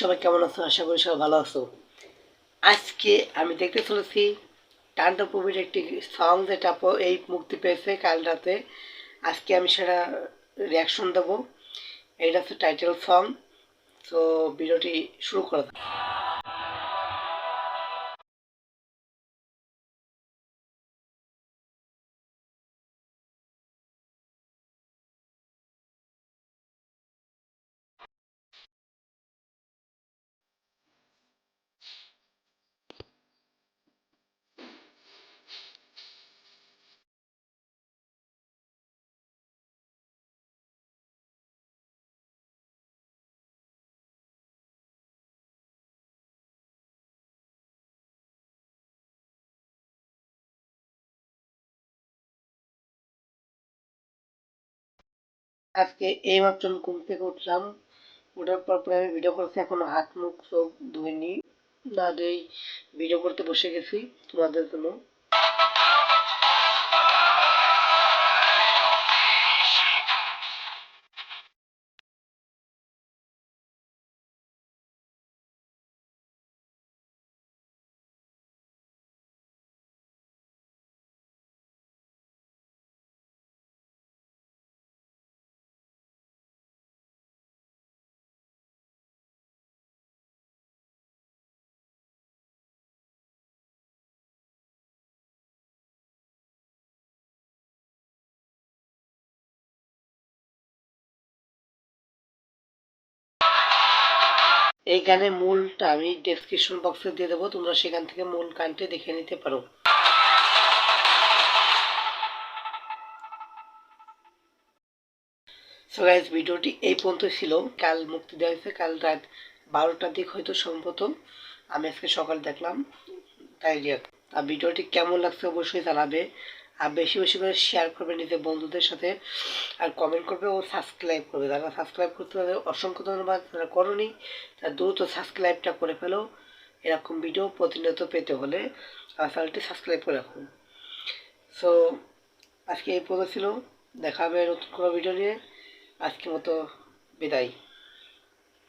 সবাই কেমন আছো? আশা করি সবাই ভালো আছো। আজকে আমি দেখতে চলেছি টান্ডব মুভির একটি সং যেটা এই মুক্তি পেয়েছে কাল রাতে। আজকে আমি সেটা রিয়াকশন দেবো। এটা হচ্ছে টাইটেল সং তো ভিডিওটি শুরু করা আজকে এই মাত্র আমি ঘুম থেকে উঠলাম। উঠার পর পরে আমি ভিডিও করছি, এখনও হাত মুখ চোখ ধুইনি। না ধুই ভিডিও করতে বসে গেছি তোমাদের জন্য। এই গানের মূলটা আমি ডেসক্রিপশন বক্সে দিয়ে দেবো। তোমরা সেখান থেকে মূল গানটি দেখে নিতে পারো। সো ভিডিওটি এই পর্যন্ত ছিল। কাল মুক্তি দেওয়া হয়েছে। কাল রাত বারোটার দিক হয়তো সম্ভবত আমি আজকে সকাল দেখলাম। তাই আর ভিডিওটি কেমন লাগছে অবশ্যই জানাবে। আর বেশি বেশি করে শেয়ার করবে নিজের বন্ধুদের সাথে আর কমেন্ট করবে ও সাবস্ক্রাইব করবে। যারা সাবস্ক্রাইব করতে তাদের অসংখ্য ধন্যবাদ, যারা করনি তারা দ্রুত সাবস্ক্রাইবটা করে ফেলো। এরকম ভিডিও প্রতিনিয়ত পেতে হলে আমার চ্যানেলটি সাবস্ক্রাইব করে রাখুন। সো আজকে এই পর্যন্ত ছিল। দেখা হবে নতুন কোনো ভিডিও নিয়ে। আজকের মতো বিদায়।